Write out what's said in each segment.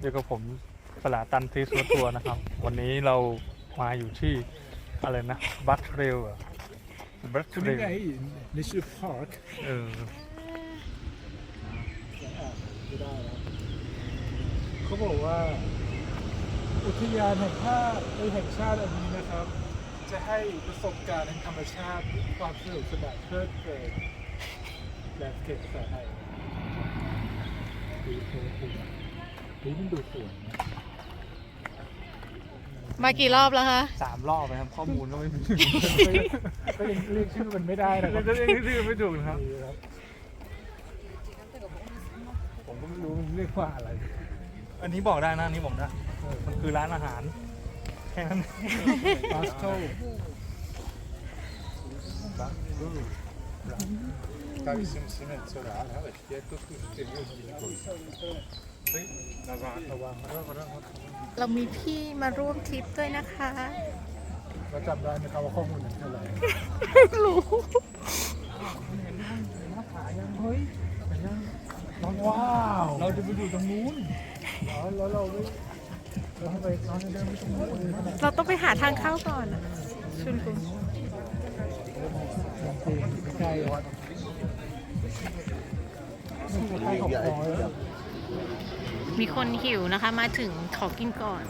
อยู่กับผมสลาตันทีสัวตัวนะครับ วันนี้เรามาอยู่ที่อะไรนะบัตเทรลบัตเทคุณรนี่ลไง National Park เออไม่ได้แล้วเขาบอกว่า อุทยานแห่งชาติในแห่งชาติอันนี้นะครับ จะให้ประสบการณ์ทางธรรมชาติความสนุกสนานเพลิดเพลินแลนด์สเคปภาษาไทย ดูโถคุณนี่มันดูสวยนะมากี่รอบแล้วคะสามรอบนะครับข้อมูลก็ไม่มีก็ยังเรียกชื่อมันไม่ได้นะคเรีรัยบกก็เรียกชื่อไม่ถูกนะครับ ดีครับ ผมก็ไม่รู้มันเรียกว่าอะไรอันนี้บอกได้นะอันนี้บอกได้เออมันคือร้านอาหาร แค่นั้นปาสโต Stavím si něco rád, hele, je to tu čtyři ระวังระวังระวัง เรามีพี่มาร่วมทริปด้วยนะคะเราจำได้ไหมครับว่าข้อมูลนั้นเท่าไหร่รู้เฮ้ยว้าว เราจะไปดูตรงนู้นแล้วเราไม่เราไมเราจะเดินไปตรงนู้นเลยขนาดเราต้องไปหาทางเข้าก่อนชุนกุมจริงไม่ใช่วัดไม่ใช่ของคอยแบบ มีคนหิวนะคะ มาถึงขอกินก่อน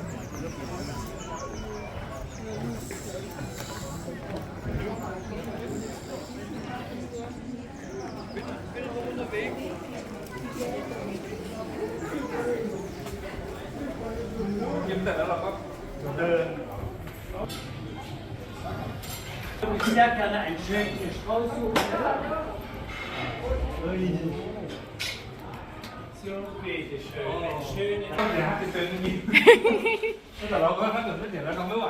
กินเสร็จแล้วเราก็เดิน Hier kann er ein schönes Haus. So, bitteschön. Ein schönes. เดี๋ยวจะเดินอย่างนี้แต่เราก็ถ้าเกิดไม่เดี๋ยวแล้วเราไม่ไหว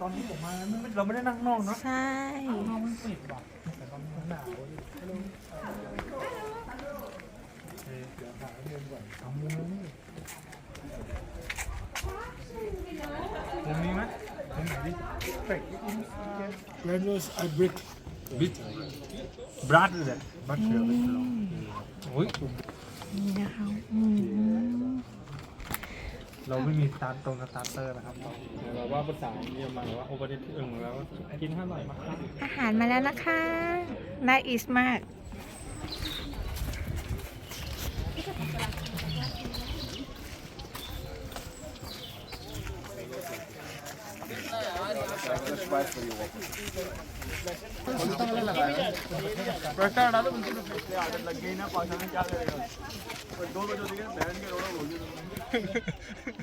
ตอนที่ผมมาไม่เราไม่ได้นั่งนอกเนาะใช่นอกมันปิดว่ะแต่ตอนนี้มันหนาวไม่รู้โอเคเดี๋ยวหาเงินก่อนเอาเงินมุมนี้ไหมตรงไหนดิ Granules I brick บิดบรัดเลยบัตเทรลโอ้ยนี่นะคะอืมเราไม่มีสตาร์ตรงสตาร์เตอร์นะครับเราว่าภาษาเยอรมันว่าโอเปอเรชั่นแล้วกินห้าหน่อยมาครับอาหารมาแล้วนะคะน่าอิสมาก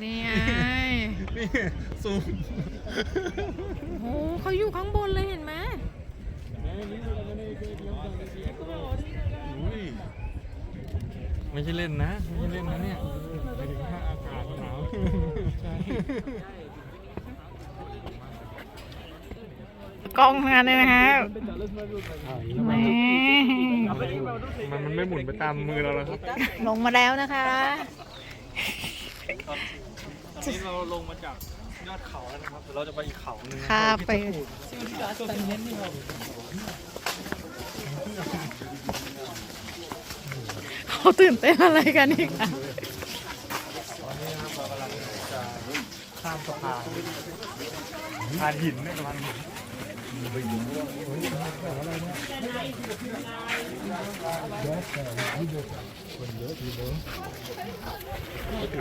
นี่ไงนี่ซูมโอ้หเขาอยู่ข้างบนเลยเห็นไหมไม่ใช่เล่นนะ ไม่ใช่เล่นนะเนี่ยไปถึงถ้าอากาศหนาวใช่ กล้องงานเลยนะคะแหมมันมันไม่หมุนไปตามมือเราแล้วครับลงมาแล้วนะคะนี่เราลงมาจากยอดเขาแล้วนะครับเดี๋ยวเราจะไปอีกเขาหนึงค่ะไป เขาตื่นเต้นอะไรกันอีกอะตอนนี้นะครับเรากำลังจะข้ามสะพานสะพานหินเนี่ยสะพานหิน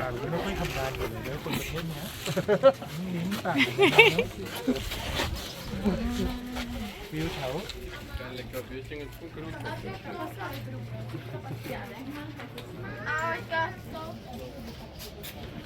อ่านไม่ค่อยทำงานอยู่เลยเดี๋ยวคนประเทศเนี้ยลิ้นต่างวิวแถวเนี่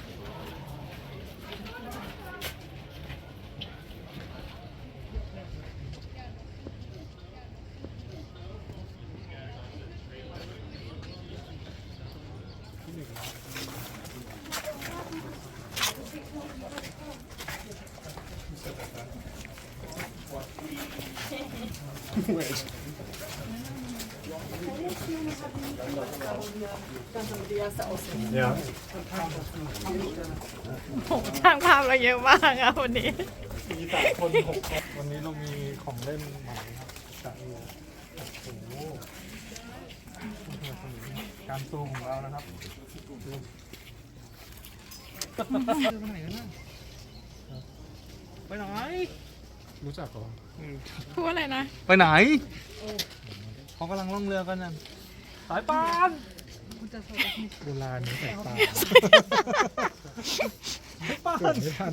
ยโหช่างภาพเราเยอะมากอะวันนี้ มีสามคนหกคนวันนี้เรามีของเล่นใหม่ครับจากอีโอ้โหการซูมของเรานะครับ ไปไหนรู้จักเหรอพูดอะไรนะ ไปไหนเขากำลังล่องเรือกันนั่นสายปานโบราณนี่แปลกตาปาเกิดนไม่ทัน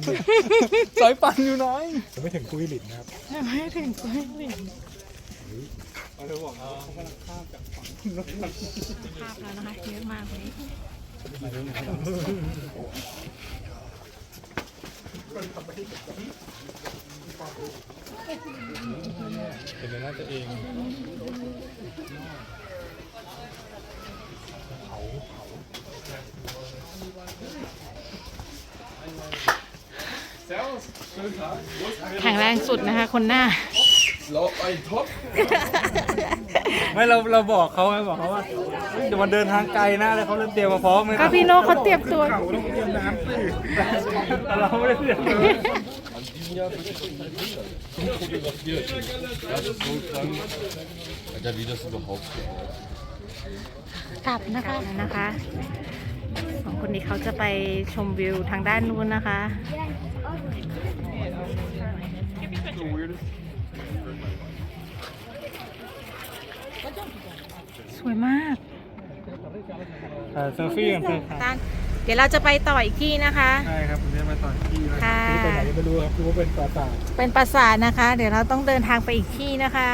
สายปานอยู่ไหนยังไม่ถึงคุยหลินนะครับไม่ถึงกุ้ยหลินเขาเลยบอกเขากำลังข้ามจากฝั่งภาพแล้วนะคะเยอะมากเลย เป็นเลยน่าจะเองแข็งแรงสุดนะคะ คนหน้า ไม่เราเราบอกเขาไงบอกเขาว่าเฮ้ยเดี๋ยวมันเดินทางไกลนะเลยเขาเริ่มเตรียมมาพร้อมเลยก็พี่โน่เขาเตรียมตัว เขาต้องเตรียมน้ำสิแต่เราไม่ได้เตรียม Alter, wie das überhaupt geht. กลับนะคะนะคะสองคนนี้เขาจะไปชมวิวทางด้านนู้นนะคะ สวยมากถ่ายเซลฟี่กันเถอะครับตันเดี๋ยวเราจะไปต่ออีกที่นะคะ ใช่ครับผมจะไปต่อที่นะค่ะนี่ไปไหนยังไม่รู้ครับรู้ว่าเป็นปราสาทเป็นปราสาทนะคะ เดี๋ยวเราต้องเดินทางไปอีกที่นะคะ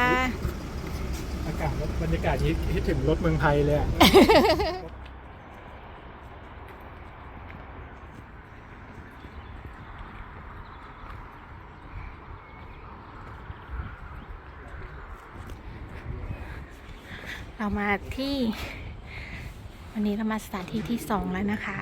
อากาศบรรยากาศนี้คิดถึงรถเมืองไทยเลยอะ เรามาที่ วันนี้เรามาสถานที่ที่สองแล้วนะคะ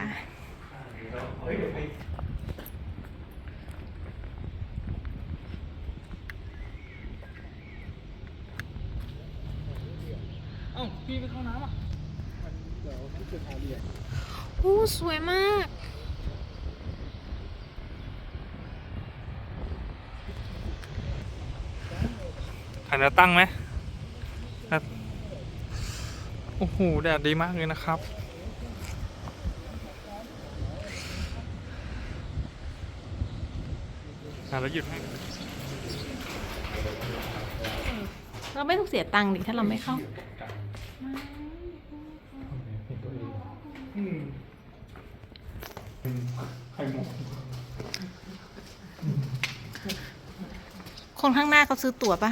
เอ้าพี่ไปเข้าน้ำอะเดี๋ยวที่คือทาเรียนโอ้สวยมากถ่ายแนวตั้งไหมครับโอ้โห แดดดีมากเลยนะครับ อะแล้วหยุดให้ เราไม่ต้องเสียตังค์ดิถ้าเราไม่เข้า คนข้างหน้าเขาซื้อตั๋วปะ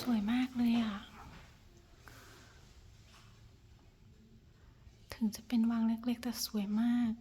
สวยมากเลยอะ ถึงจะเป็นวางเล็กๆ แต่สวยมาก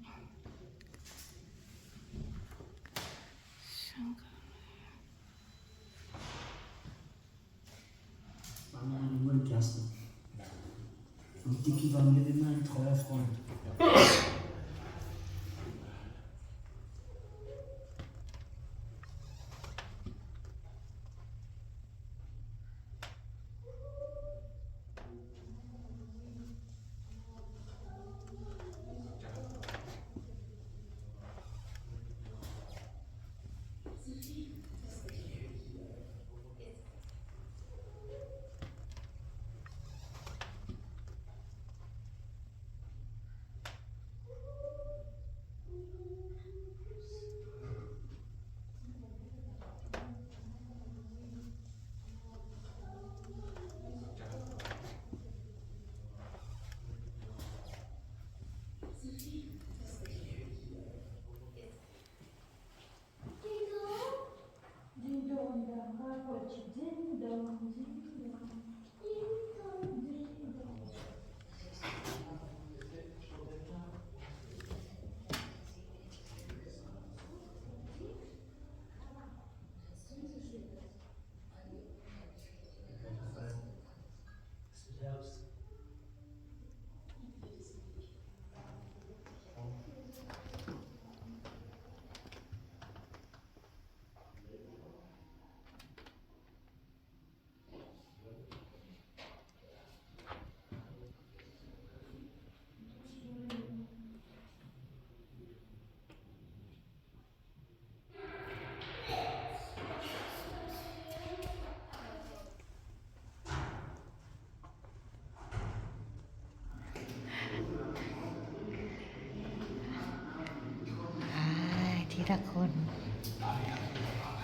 ทีละคน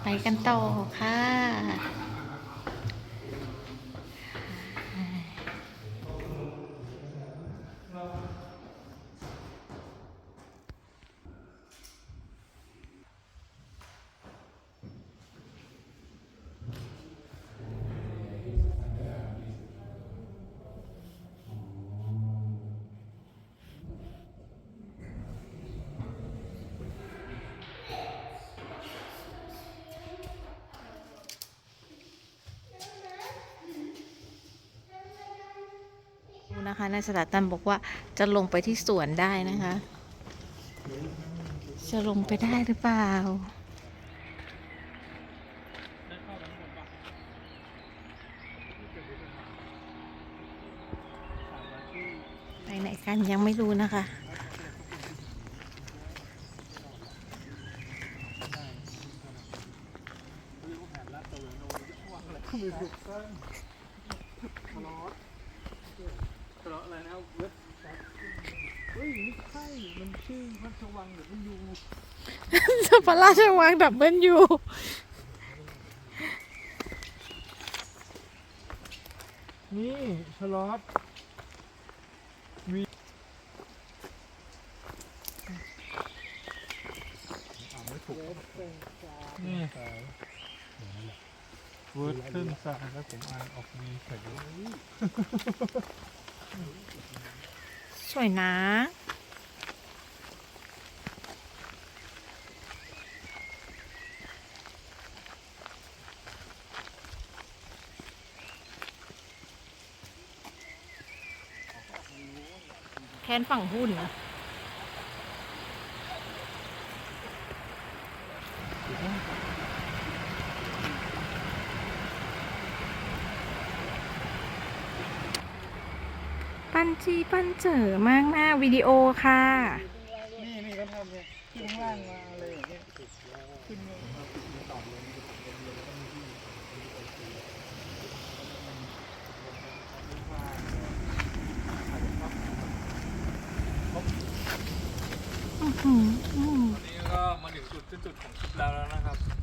ไปกันต่อค่ะ นะคะนายสถาตันบอกว่าจะลงไปที่สวนได้นะคะ จะลงไปได้หรือเปล่า ไปไหนกันยังไม่รู้นะคะมีถูกสร้างทะเลาะ เลาะอะไรนะเว็บเฮ้ยไม่ใช่มันชื่อพัชวังหรือมันยูพระราชวังดับเบิลยูนี่ชะลอตนี่เวิร์ดขึ้นซาแล้วผมอ่านออกมีเฉย สวยนะแทนฝั่งหุ้นนะ นจีปันเจอมากหน้าวิดีโอค่ะ นี่นี่ก็ทำเนี่ยขึ้นข้างล่างมาอะไรอย่างเงี้ยขึ้นมาอื้อหืออื้อหือวันนี้ก็มาถึงจุดสิ้นสุดของคลิปแล้วนะครับ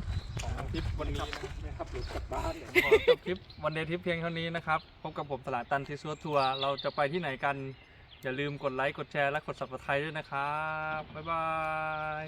ทริปวันนี้นะไม่ขับรถกลับบ้านเลยขอจบคลิปวันเดย์ทริปเพียงเท่านี้นะครับ พบกับผมสลาตันทิซัวทัวร์เราจะไปที่ไหนกัน อย่าลืมกดไลค์ กดแชร์ และกด subscribe ด้วยนะครับ บ๊ายบาย